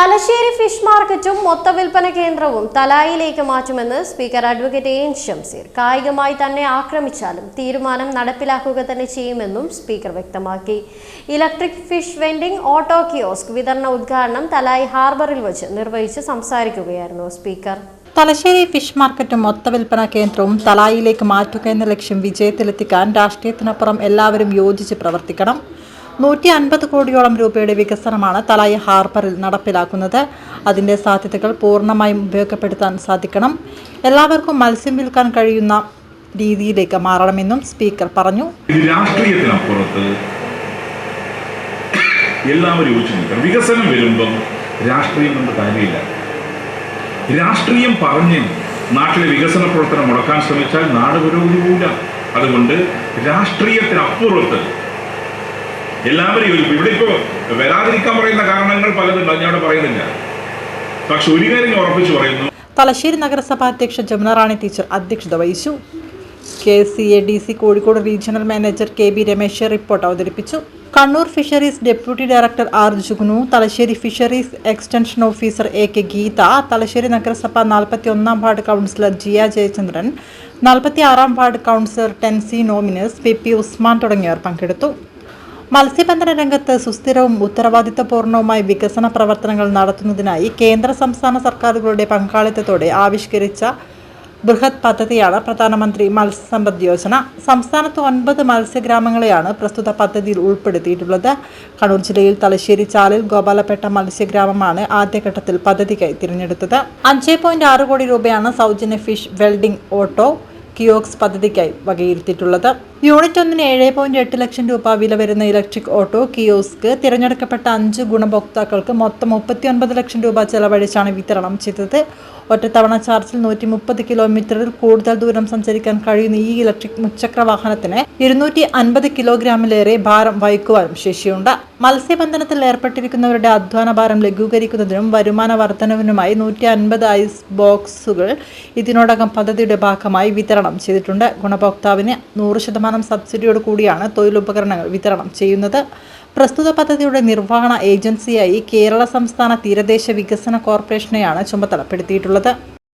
Thalassery fish മാർക്കറ്റും മൊത്തവിൽപ്പന കേന്ദ്രവും തലായിലേക്ക് മാറ്റുമെന്ന് സ്പീക്കർ അഡ്വക്കേറ്റ് എൻ ഷംസീർ കായികമായി തന്നെ ആക്രമിച്ചാലും തീരുമാനം നടപ്പിലാക്കുക തന്നെ ചെയ്യുമെന്നും സ്പീക്കർ വ്യക്തമാക്കി. Electric fish vending auto kiosk വിതരണ ഉദ്ഘാടനം തലായി ഹാർബറിൽ വെച്ച് നിർവഹിച്ച് സംസാരിക്കുകയായിരുന്നു സ്പീക്കർ. തലശ്ശേരി ഫിഷ് മാർക്കറ്റും മൊത്തവിൽപ്പന കേന്ദ്രവും തലായിലേക്ക് മാറ്റുക എന്ന ലക്ഷ്യം വിജയത്തിലെത്തിക്കാൻ രാഷ്ട്രീയത്തിനപ്പുറം എല്ലാവരും യോജിച്ച് പ്രവർത്തിക്കണം. നൂറ്റി അൻപത് കോടിയോളം രൂപയുടെ വികസനമാണ് തലായി ഹാർബറിൽ നടപ്പിലാക്കുന്നത്. അതിന്റെ സാധ്യതകൾ പൂർണമായും ഉപയോഗപ്പെടുത്താൻ സാധിക്കണം. എല്ലാവർക്കും മത്സ്യം വിൽക്കാൻ കഴിയുന്ന രീതിയിലേക്ക് മാറണമെന്നും സ്പീക്കർ പറഞ്ഞു. രാഷ്ട്രീയത്തിനപ്പുറത്ത് എല്ലാവരും വികസനം വരുമ്പം രാഷ്ട്രീയം കൊണ്ട് കാര്യമില്ല. രാഷ്ട്രീയം പറഞ്ഞ് നാട്ടിലെ വികസന പ്രവർത്തനം മുടക്കാൻ ശ്രമിച്ചാൽ നാട് പുരോഗതി പോവില്ല അതുകൊണ്ട് രാഷ്ട്രീയത്തിനപ്പുറത്ത് എല്ലാവരും യോജിക്കും ഇവിടെ ഇപ്പോൾ വരാതിരിക്കാൻ പറയുന്ന കാരണങ്ങൾ പലതുണ്ട് ഞാൻ അവിടെ പറയുന്നില്ല. പക്ഷെ ഒരു കാര്യം ഉറപ്പിച്ച് പറയുന്നു. തലശ്ശേരി നഗരസഭാ അധ്യക്ഷ ജമുന റാണി ടീച്ചർ അധ്യക്ഷത വഹിച്ചു. K C A D C Kozhikode regional manager K B Ramesh report അവതരിപ്പിച്ചു. Kannur fisheries deputy director R Jugnu Thalassery fisheries extension officer A K Geetha Thalassery നഗരസഭ നാൽപ്പത്തി ഒന്നാം വാർഡ് കൗൺസിലർ ജിയ ജയചന്ദ്രൻ നാൽപ്പത്തി ആറാം ward councillor Tency Nominus P P Usman തുടങ്ങിയവർ പങ്കെടുത്തു. മത്സ്യബന്ധന രംഗത്ത് സുസ്ഥിരവും ഉത്തരവാദിത്തപൂർണവുമായ വികസന പ്രവർത്തനങ്ങൾ നടത്തുന്നതിനായി കേന്ദ്ര സംസ്ഥാന സർക്കാരുകളുടെ പങ്കാളിത്തത്തോടെ ആവിഷ്കരിച്ച ബൃഹത് പദ്ധതിയാണ് പ്രധാനമന്ത്രി മത്സ്യസമ്പദ് യോജന. സംസ്ഥാനത്ത് ഒൻപത് മത്സ്യഗ്രാമങ്ങളെയാണ് പ്രസ്തുത പദ്ധതിയിൽ ഉൾപ്പെടുത്തിയിട്ടുള്ളത്. കണ്ണൂർ ജില്ലയിൽ തലശ്ശേരി ചാലിൽ ഗോപാലപേട്ട മത്സ്യഗ്രാമമാണ് ആദ്യഘട്ടത്തിൽ പദ്ധതിക്കായി തിരഞ്ഞെടുത്തത്. അഞ്ച് പോയിന്റ് ആറ് കോടി രൂപയാണ് സൗജന്യ ഫിഷ് വെൽഡിംഗ് ഓട്ടോ കിയോക്സ് പദ്ധതിക്കായി വകയിരുത്തിയിട്ടുള്ളത്. യൂണിറ്റ് ഒന്നിന് ഏഴ് പോയിന്റ് എട്ട് ലക്ഷം രൂപ വില വരുന്ന ഇലക്ട്രിക് ഓട്ടോ കിയോസ്ക്. തിരഞ്ഞെടുക്കപ്പെട്ട അഞ്ച് ഗുണഭോക്താക്കൾക്ക് മൊത്തം മുപ്പത്തി ഒൻപത് ലക്ഷം രൂപ ചെലവഴിച്ചാണ് വിതരണം ചെയ്തത്. ഒറ്റത്തവണ ചാർജിൽ നൂറ്റി മുപ്പത് കിലോമീറ്ററിൽ കൂടുതൽ ദൂരം സഞ്ചരിക്കാൻ കഴിയുന്ന ഈ ഇലക്ട്രിക് മുച്ചക്ര വാഹനത്തിന് ഇരുന്നൂറ്റി അൻപത് കിലോഗ്രാമിലേറെ ഭാരം വഹിക്കുവാനും ശേഷിയുണ്ട്. മത്സ്യബന്ധനത്തിൽ ഏർപ്പെട്ടിരിക്കുന്നവരുടെ അധ്വാന ഭാരം ലഘൂകരിക്കുന്നതിനും വരുമാന വർധനവിനുമായി നൂറ്റി അൻപത് ഐസ് ബോക്സുകൾ ഇതിനോടകം പദ്ധതിയുടെ ഭാഗമായി വിതരണം ചെയ്തിട്ടുണ്ട്. ഗുണഭോക്താവിന് നൂറ് ശതമാനം സബ്സിഡിയോട് കൂടിയാണ് തൊഴിലുപകരണങ്ങൾ വിതരണം ചെയ്യുന്നത്. പ്രസ്തുത പദ്ധതിയുടെ നിർവഹണ ഏജൻസിയായി കേരള സംസ്ഥാന തീരദേശ വികസന കോർപ്പറേഷനെയാണ് ചുമതലപ്പെടുത്തിയിട്ടുള്ളത്.